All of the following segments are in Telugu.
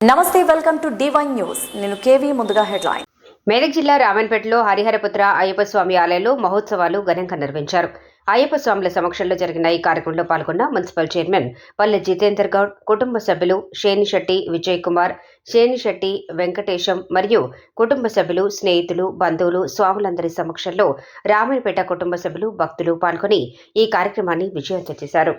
నమస్తే వెల్కమ్ టు డివైన్ న్యూస్ నేను కేవీ ముందుగా హెడ్లైన్. మేదక్ జిల్లా రామన్పేటలో హరిహరపుత్ర అయ్యప్ప స్వామి ఆలయంలో మహోత్సవాలు ఘనంగా నిర్వహించారు. అయ్యప్ప స్వాముల సమక్షంలో జరిగిన ఈ కార్యక్రమంలో పాల్గొన్న మున్సిపల్ చైర్మన్ పల్లె జితేందర్ గౌడ్ కుటుంబ సభ్యులు శేనిశెట్టి విజయ్ కుమార్ శేనిశెట్టి వెంకటేశం మరియు కుటుంబ సభ్యులు స్నేహితులు బంధువులు స్వాములందరి సమక్షంలో రామన్పేట కుటుంబ సభ్యులు భక్తులు పాల్గొని ఈ కార్యక్రమాన్ని విజయవంతం చేశారు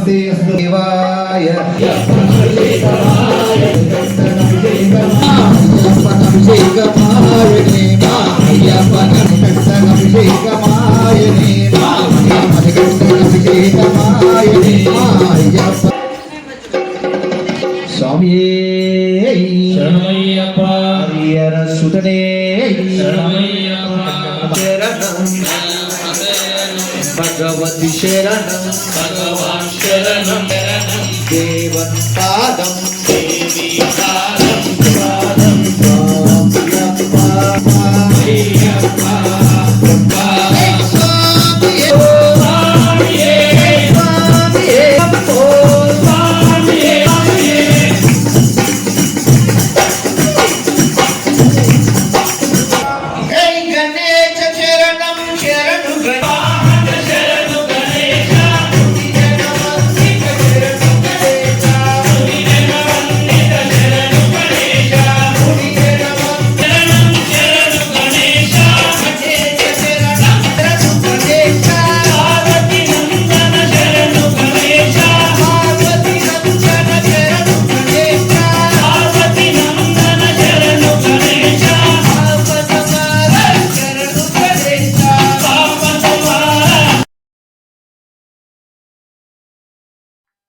నమస్తే అస్తు దేవాయ స్వామియే శరణమయ్యప్ప సుతనే శరణమయ్యప్ప భగవతి శరణం భగవాన్ శరణం. దేవన్ పాదం దేవి